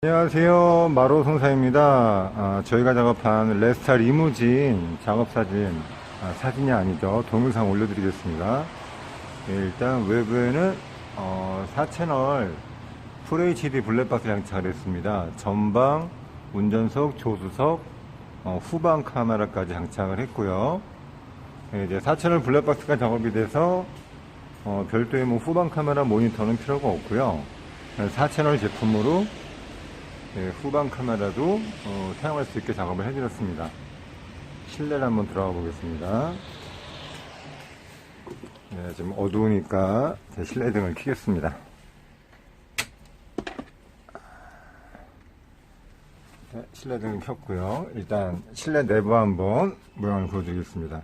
안녕하세요. 마로 송사입니다. 아, 저희가 작업한 레스타 리무진 작업 사진 아, 사진이 아니죠. 동영상 올려드리겠습니다. 예, 일단 외부에는 어, 4채널 FHD 블랙박스 장착을 했습니다. 전방 운전석 조수석 어, 후방 카메라까지 장착을 했고요. 예, 이제 4채널 블랙박스가 작업이 돼서 어, 별도의 뭐 후방 카메라 모니터는 필요가 없고요. 4채널 제품으로 네, 후방 카메라도 어, 사용할 수 있게 작업을 해드렸습니다. 실내를 한번 들어가 보겠습니다. 네, 지금 어두우니까 제 실내 등을 켜겠습니다. 네, 실내 등을 켰고요. 일단 실내 내부 한번 모양을 보여드리겠습니다.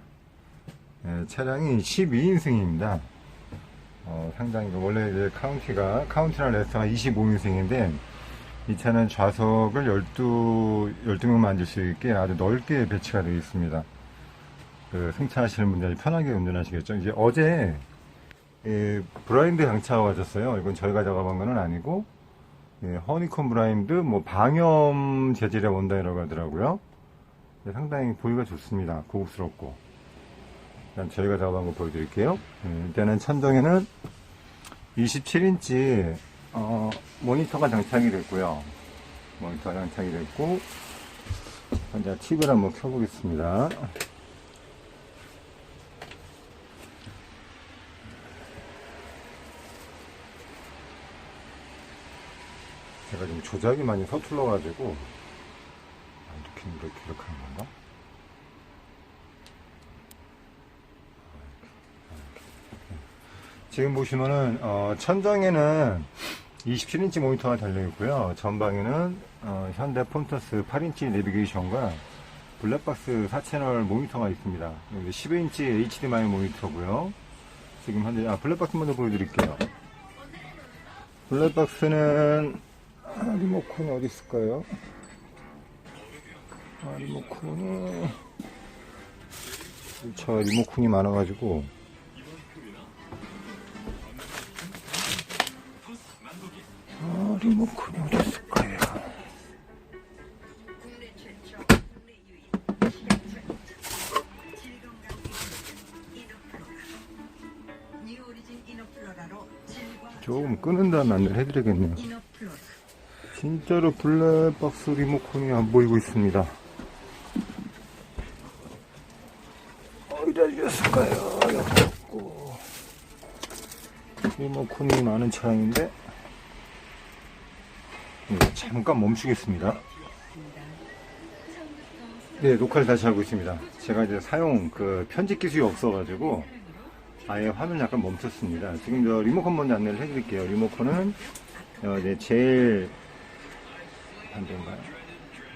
네, 차량이 12인승입니다. 어, 상당히 원래 이제 카운티가 카운티랑 레스터가 25인승인데 이 차는 좌석을 12, 12명만 앉을 수 있게 아주 넓게 배치가 되어 있습니다. 그 승차하시는 분들이 편하게 운전하시겠죠. 이제 어제 예, 브라인드 장착하고 가셨어요. 이건 저희가 작업한 건 아니고 예, 허니콤 브라인드 뭐 방염 재질의 원단이라고 하더라고요. 예, 상당히 보기가 좋습니다. 고급스럽고. 일단 저희가 작업한 거 보여드릴게요. 예, 일단은 천정에는 27인치 어, 모니터가 장착이 됐고요. 모니터가 장착이 됐고, 먼저 TV를 한번 켜보겠습니다. 제가 지금 조작이 많이 서툴러 가지고, 아, 이렇게, 이렇게, 이렇게 하는 건가? 지금 보시면은, 어, 천정에는 27인치 모니터가 달려있고요. 전방에는 어, 현대 폰터스 8인치 내비게이션과 블랙박스 4채널 모니터가 있습니다. 여기 12인치 HDMI 모니터고요. 지금 현재 아 블랙박스 먼저 보여드릴게요. 블랙박스는 아, 리모컨이 어디 있을까요? 아, 리모컨이 저 리모컨이 많아가지고 리모컨이 어디 이너플로라로 질과 조금 끄는 다음에 안내를 해드리겠네요. 진짜로 블랙박스 리모컨이 안 보이고 있습니다. 어디 달렸을까요? 여기 없고. 리모컨이 많은 차량인데, 네, 잠깐 멈추겠습니다. 네, 녹화를 다시 하고 있습니다. 제가 이제 사용 그 편집 기술이 없어가지고, 아예 화면 잠깐 멈췄습니다. 지금 저 리모컨 먼저 안내를 해드릴게요. 리모컨은 어, 이제 제일 반대인가요?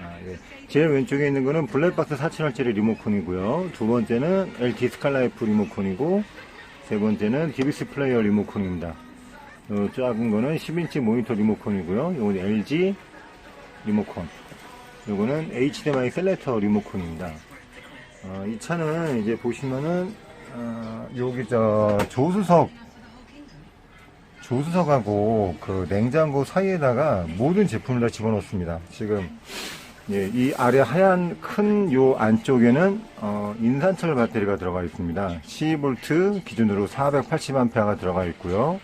아, 예. 제일 왼쪽에 있는 거는 블랙박스 4채널짜리 리모컨이고요. 두 번째는 LT 스칼라이프 리모컨이고, 세 번째는 DBC 플레이어 리모컨입니다. 어, 작은 거는 10인치 모니터 리모컨이고요. 요건 LG 리모컨. 요거는 HDMI 셀렉터 리모컨입니다. 어, 이 차는 이제 보시면은, 어, 여기 저 조수석 조수석하고 그 냉장고 사이에다가 모든 제품을 다 집어넣습니다. 지금 예, 이 아래 하얀 큰 요 안쪽에는 어, 인산철 배터리가 들어가 있습니다. 12V 기준으로 480A가 들어가 있고요.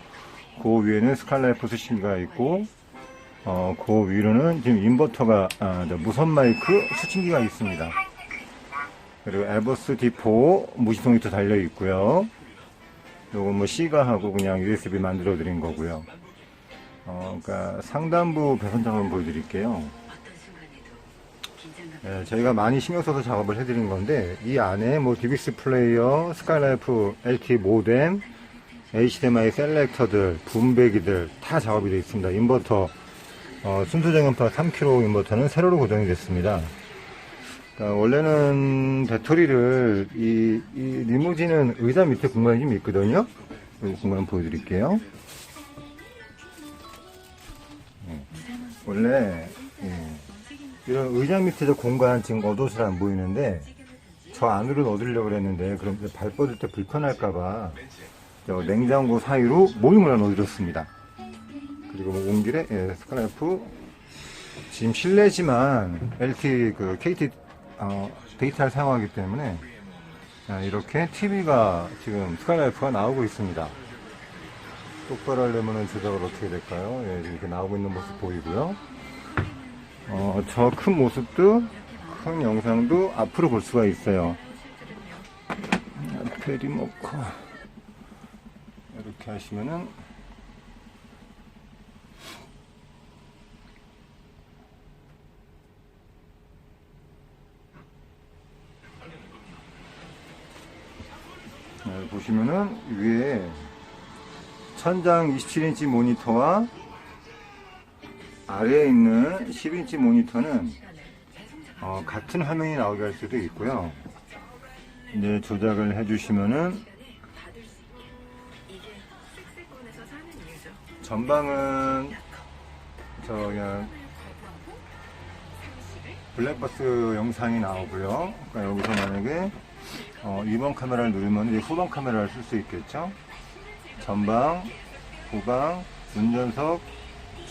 그 위에는 스칼라이프 수신기가 있고 어, 그 위로는 지금 인버터가 아, 저 무선 마이크 수신기가 있습니다. 그리고 에버스 D4 무시통 히터 달려 있고요. 요건 뭐 C가 하고 그냥 USB 만들어 드린 거고요. 어, 그러니까 상단부 배선장 한번 보여드릴게요. 예, 저희가 많이 신경 써서 작업을 해드린 건데 이 안에 뭐 DBX 플레이어, 스카이라이프, LT 모뎀, HDMI 셀렉터들, 분배기들 다 작업이 되어 있습니다. 인버터 어, 순수 정연파 3kg 인버터는 세로로 고정이 됐습니다. 그러니까 원래는 배터리를 이, 이 리무진은 의자 밑에 공간이 좀 있거든요. 이 공간 보여드릴게요. 예. 원래 예. 이런 의자 밑에 저 공간 지금 어두워서 안 보이는데 저 안으로 넣어두려고 그랬는데 그럼 이제 발 뻗을 때 불편할까봐 저 냉장고 사이로 모임을 넣어드렸습니다. 그리고 뭐온 길에 예, 스카라프 지금 실내지만 LT 그 KT 어, 데이터를 사용하기 때문에 아, 이렇게 TV가 지금 스카이라이프가 나오고 있습니다. 똑바로 하려면 조작을 어떻게 될까요? 예, 이렇게 나오고 있는 모습 보이고요. 어, 저 큰 모습도 큰 영상도 앞으로 볼 수가 있어요. 앞에 리모컨 이렇게 하시면은 네, 보시면은 위에 천장 27인치 모니터와 아래에 있는 10인치 모니터는 어, 같은 화면이 나오게 할 수도 있고요. 이제 조작을 해주시면은 전방은 저 그냥 블랙박스 영상이 나오고요. 그러니까 여기서 만약에 어, 2번 카메라를 누르면 이제 후방 카메라를 쓸 수 있겠죠. 전방, 후방, 운전석,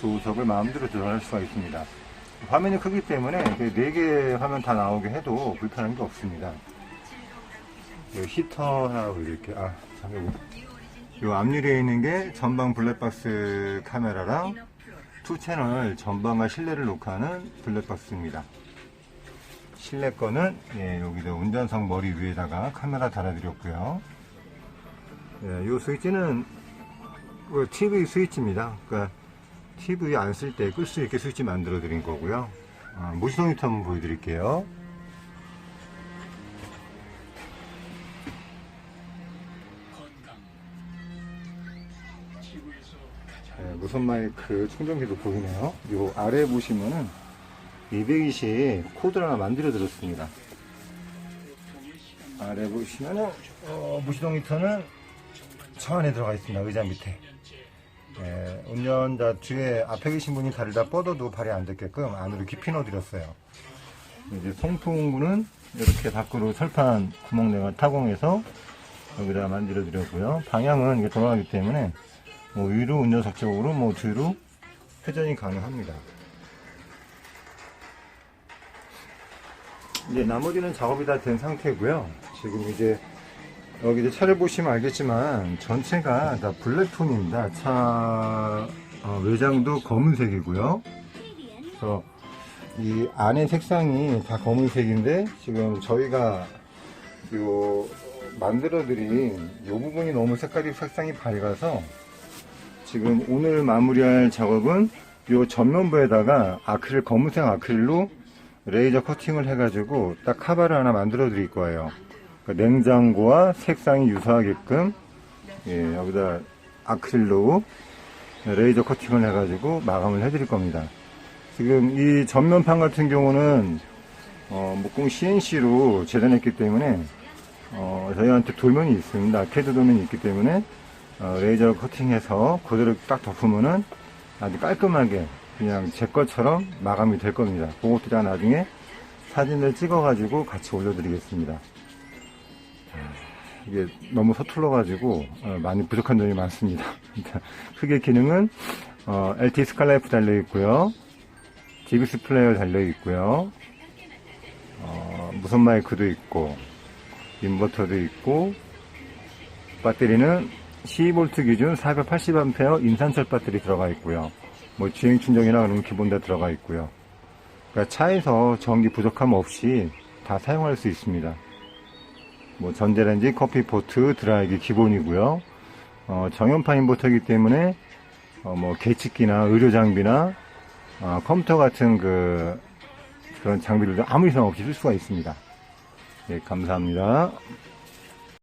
조석을 마음대로 조절할 수가 있습니다. 화면이 크기 때문에 4개 화면 다 나오게 해도 불편한 게 없습니다. 이 히터하고 이렇게, 아, 잠깐만. 이 앞유리에 있는 게 전방 블랙박스 카메라랑 투 채널 전방과 실내를 녹화하는 블랙박스입니다. 실내 거는 예, 여기도 운전석 머리 위에다가 카메라 달아드렸고요. 예, 이 스위치는 그 TV 스위치입니다. 그러니까 TV 안 쓸 때 끌 수 있게 스위치 만들어 드린 거고요. 아, 무시동 히터 한번 보여드릴게요. 무선 마이크 충전기도 보이네요. 요 아래 보시면은 220 코드를 하나 만들어 드렸습니다. 아래 보시면은 어, 무시동 히터는 저 안에 들어가 있습니다. 의자 밑에. 예, 운전자 뒤에 앞에 계신 분이 다리를 다 뻗어도 발이 안 닿게끔 안으로 깊이 넣어드렸어요. 이제 송풍구는 이렇게 밖으로 철판 구멍 내가 타공해서 여기다 만들어 드렸고요. 방향은 이게 돌아가기 때문에 뭐 위로 운전석 쪽으로 뭐 뒤로 회전이 가능합니다. 이제 나머지는 작업이 다 된 상태고요. 지금 이제 여기 이제 차를 보시면 알겠지만 전체가 다 블랙톤입니다. 차 어, 외장도 검은색이고요. 그래서 이 안에 색상이 다 검은색인데 지금 저희가 요 만들어드린 요 부분이 너무 색깔이 색상이 밝아서 지금 오늘 마무리할 작업은 요 전면부에다가 아크릴 검은색 아크릴로 레이저 커팅을 해가지고 딱 카바를 하나 만들어 드릴 거예요. 그러니까 냉장고와 색상이 유사하게끔 예, 여기다 아크릴로 레이저 커팅을 해가지고 마감을 해드릴 겁니다. 지금 이 전면판 같은 경우는 어, 목공 CNC로 재단했기 때문에 어, 저희한테 돌면이 있습니다. 캐드 돌면이 있기 때문에 어, 레이저 커팅해서 그대로 딱 덮으면은 아주 깔끔하게 그냥 제 것처럼 마감이 될 겁니다. 그것도 제가 나중에 사진을 찍어가지고 같이 올려드리겠습니다. 자, 이게 너무 서툴러가지고 어, 많이 부족한 점이 많습니다. 크게 기능은 어, LT 스칼라이프 달려 있고요. GBS 플레이어 달려 있고요. 어, 무선 마이크도 있고 인버터도 있고 배터리는 12V 기준 480A 인산철 배터리 들어가 있고요. 뭐 주행 충전이나 그런 기본 다 들어가 있고요. 그러니까 차에서 전기 부족함 없이 다 사용할 수 있습니다. 뭐 전자레인지, 커피 포트, 드라이기 기본이고요. 어, 정연판 인버터이기 때문에 어, 뭐 계측기나 의료 장비나 어, 컴퓨터 같은 그 그런 장비들도 아무 이상 없이 쓸 수가 있습니다. 예, 감사합니다.